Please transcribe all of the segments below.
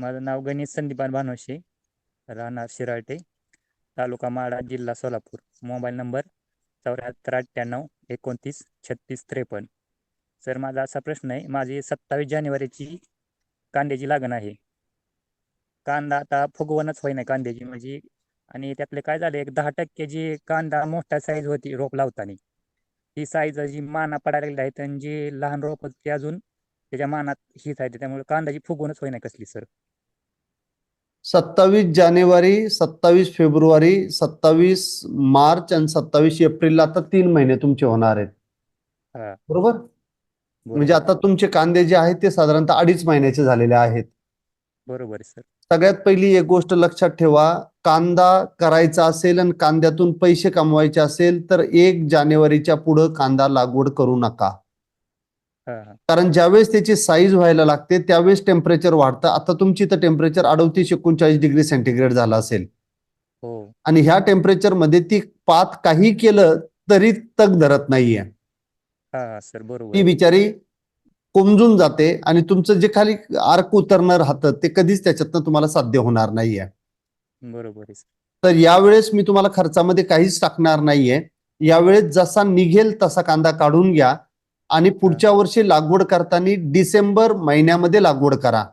माझं नाव गणेश संदीपान भानोशे राहणार शिराळटे तालुका माडा जिल्हा सोलापूर. मोबाईल नंबर चौऱ्याहत्तर अठ्ठ्याण्णव एकोणतीस छत्तीस त्रेपन्न. सर माझा असा प्रश्न आहे माझी सत्तावीस जानेवारीची कांद्याची लागण आहे. कांदा आता फुगवणच होईना कांद्याची म्हणजे आणि त्यातले काय झाले एक दहा टक्के जी कांदा मोठा साईज होती रोप लावताना ती साईज जी माना पडायला लागली आहेत आणि जी लहान रोप होती ती अजून त्याच्या मानात हीच आहे त्यामुळे कांद्याची फुगवणच होईना कसली सर? सत्तावीस जानेवारी सत्तावीस फेब्रुवारी सत्तावीस मार्च आणि सत्तावीस एप्रिलला आता तीन महिने तुमचे होणार आहेत. बरोबर. म्हणजे आता तुमचे कांदे जे आहेत ते साधारणतः अडीच महिन्याचे झालेले आहेत. बरोबर सर. सगळ्यात पहिली एक गोष्ट लक्षात ठेवा कांदा करायचा असेल आणि कांद्यातून पैसे कमवायचे असेल तर एक जानेवारीच्या पुढं कांदा लागवड करू नका. कारण ज्यावेळेस त्याची साईज व्हायला लागते त्यावेळेस टेम्परेचर वाढतं. आता तुमची तर टेम्परेचर अडतीस एकोणचाळीस डिग्री सेंटीग्रेड झालं असेल. हो. आणि ह्या टेम्परेचरमध्ये ती पात काही केलं तरी तग धरत नाहीये. सर बरोबर. ती. बिचारी कोमजून जाते आणि तुमचं जे खाली आर्क उतरणं राहतं ते कधीच त्याच्यातनं तुम्हाला साध्य होणार नाहीये. बरोबर तर यावेळेस मी तुम्हाला खर्चामध्ये काहीच टाकणार नाहीये. यावेळेस जसा निघेल तसा कांदा काढून घ्या. आणि पुढच्या वर्षी लागवड करताना डिसेंबर महिन्यामध्ये लागवड करा.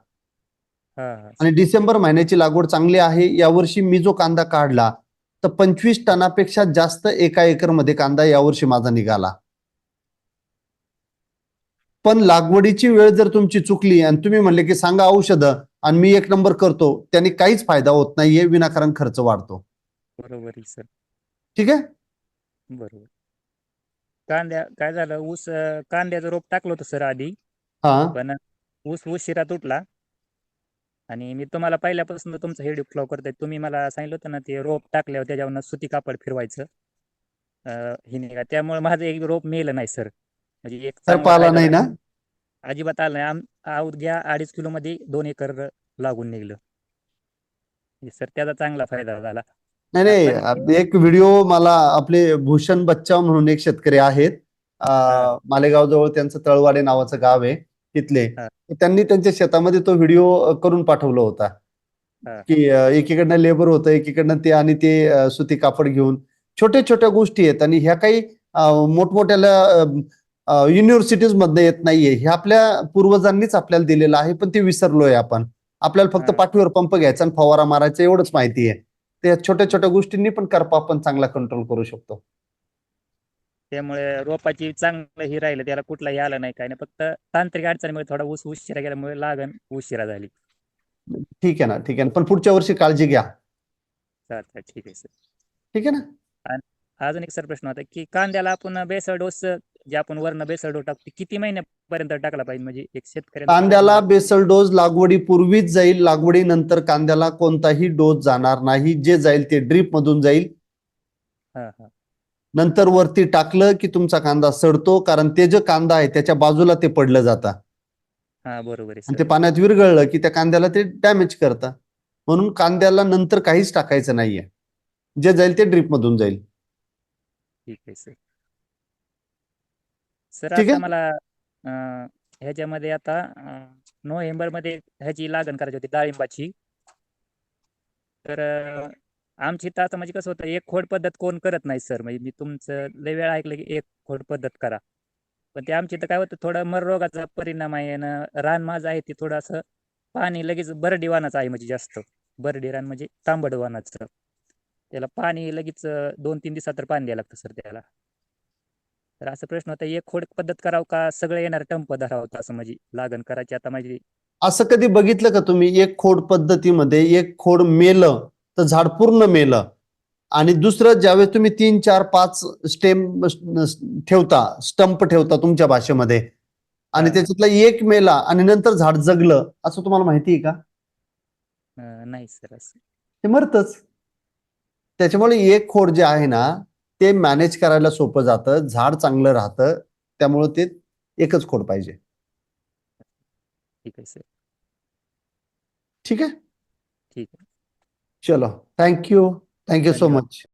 आणि डिसेंबर महिन्याची लागवड चांगली आहे. यावर्षी मी जो कांदा काढला तर पंचवीस टनापेक्षा जास्त एका एकरमध्ये कांदा यावर्षी माझा निघाला. पण लागवडीची वेळ जर तुमची चुकली आणि तुम्ही म्हणले की सांगा औषधं आणि मी एक नंबर करतो त्यांनी काहीच फायदा होत नाहीये विनाकारण खर्च वाढतो. बरोबर ठीक आहे? बरोबर. कांद्या काय झालं ऊस अं, कांद्याचं रोप टाकलं होतं सर आधी. हा. पण ऊस उशिरा तुटला. आणि मी तुम्हाला पहिल्यापासून तुमचं हेड फ्लो करतोय. तुम्ही मला सांगितलं होतं ना ते रोप टाकल्यावर त्याच्यावर सुती कापड फिरवायचं. अं, हे नाही का त्यामुळे माझं एक रोप मेलं नाही सर. म्हणजे एक तर चांगला पाला फायदा नाही ना? झाला. अजिबात आलं नाही. आम अवघ्या अडीच किलो मध्ये दोन एकर लागून निघलं. सर त्याचा चांगला फायदा झाला. नाही नाही एक व्हिडिओ मला आपले भूषण बच्चा म्हणून एक शेतकरी आहेत. मालेगाव जवळ त्यांचं तळवाडे नावाचं गाव आहे तिथले. त्यांनी त्यांच्या शेतामध्ये तो व्हिडिओ करून पाठवला होता. की एकीकडनं लेबर होतं एकीकडनं ते आणि ते सुती कापड घेऊन छोट्या छोट्या गोष्टी आहेत आणि ह्या काही अ, मोठमोठ्या युनिव्हर्सिटीज मधनं येत नाहीये हे आपल्या पूर्वजांनीच आपल्याला दिलेलं आहे पण ते विसरलोय आपण आपल्याला फक्त. पाठीवर पंप घ्यायचा आणि फवारा मारायचा एवढंच माहिती आहे त्या छोट्या छोट्या गोष्टींनी पण करपा आपण चांगला कंट्रोल करू शकतो. त्यामुळे रोपाची चांगलं ही राहिलं त्याला कुठलाही आलं नाही काय नाही. फक्त तांत्रिक अडचणीमुळे थोडा ऊस उशिरा गेल्यामुळे लागण उशिरा झाली. ठीक आहे ना ठीक आहे ना. पण पुढच्या वर्षी काळजी घ्या. चालतं ठीक आहे सर ठीक आहे ना? अजून एक सर प्रश्न होता की कांद्याला आपण बेसळ डोस जे आपण वर्ण बेसळ डोस टाकतो किती महिन्यापर्यंत टाकला पाहिजे? म्हणजे एक शेतकऱ्याला कांद्याला बेसल डोस लागवडीपूर्वीच जाईल लागवडीनंतर कांद्याला कोणताही डोस जाणार नाही जे जाईल ते ड्रीप मधून जाईल. हा हा. नंतर वरती टाकलं की तुमचा कांदा सडतो कारण ते जे कांदा आहे त्याच्या बाजूला ते पडलं जातं. बरोबर ते पाण्यात विरघळलं की त्या कांद्याला ते डॅमेज करतं. म्हणून कांद्याला नंतर काहीच टाकायचं नाहीये. जे जाईल ते ड्रीप मधून जाईल. ठीक आहे सर. सर ठीक आता आहे. मला अं, ह्याच्यामध्ये आता नोव्हेंबरमध्ये ह्याची लागण करायची होती डाळिंबाची. तर अं, आमची इथं आता म्हणजे कसं होतं एक खोड पद्धत कोण करत नाही सर. म्हणजे मी तुमचं लय वेळा ऐकलं की एक खोड पद्धत करा. पण ते आमच्या इथं काय होतं थोडं मर रोगाचा परिणाम आहे आणि रान माझं आहे ते थोडं असं पाणी लगेच बरडी वानाचं आहे म्हणजे जास्त. बरडी रान म्हणजे तांबड वानाचं त्याला पाणी लगेच अं, दोन तीन दिवसात तर पाणी द्यायला लागतं सर त्याला. तर असं प्रश्न होता एक खोड पद्धत करावं का? सगळं येणार टंप धरावं का? असं म्हणजे लागण करायची. आता माझी असं कधी बघितलं का तुम्ही? एक खोड पद्धतीमध्ये एक खोड मेलं तर झाड पूर्ण मेलं आणि दुसरं ज्यावेळेस तुम्ही तीन चार पाच स्टेम ठेवता स्टंप ठेवता तुमच्या भाषेमध्ये आणि. त्याच्यातला एक मेला आणि नंतर झाड जगलं असं तुम्हाला माहिती आहे का? नाही सर असं. ते मरतच. त्याच्यामुळे एक खोड जे आहे ना ते मॅनेज करायला सोपं जातं झाड चांगलं राहतं त्यामुळे ते एकच खोड पाहिजे. ठीक आहे सर ठीक आहे? ठीक आहे. चलो. Thank you thank you so. मच